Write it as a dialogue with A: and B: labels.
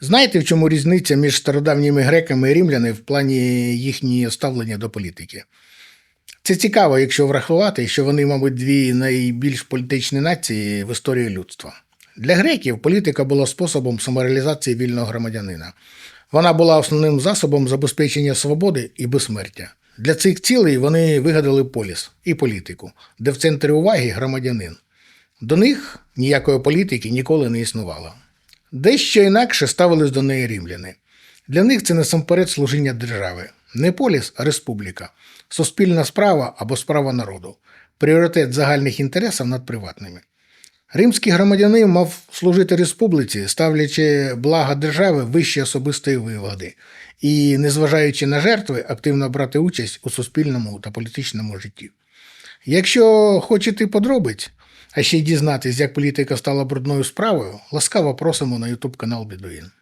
A: Знаєте, в чому різниця між стародавніми греками і римляни в плані їхнього ставлення до політики? Це цікаво, якщо врахувати, що вони, мабуть, дві найбільш політичні нації в історії людства. Для греків політика була способом самореалізації вільного громадянина. Вона була основним засобом забезпечення свободи і безсмертя. Для цих цілей вони вигадали поліс і політику, де в центрі уваги громадянин. До них ніякої політики ніколи не існувало. Дещо інакше ставились до неї римляни. Для них це насамперед служіння держави. Не поліс, а республіка, суспільна справа або справа народу, пріоритет загальних інтересів над приватними. Римський громадянин мав служити республіці, ставлячи блага держави вище особистої вигоди і, незважаючи на жертви, активно брати участь у суспільному та політичному житті. Якщо хочете подробиць, а ще й дізнатись, як політика стала брудною справою, ласкаво просимо на YouTube канал Бедуїн.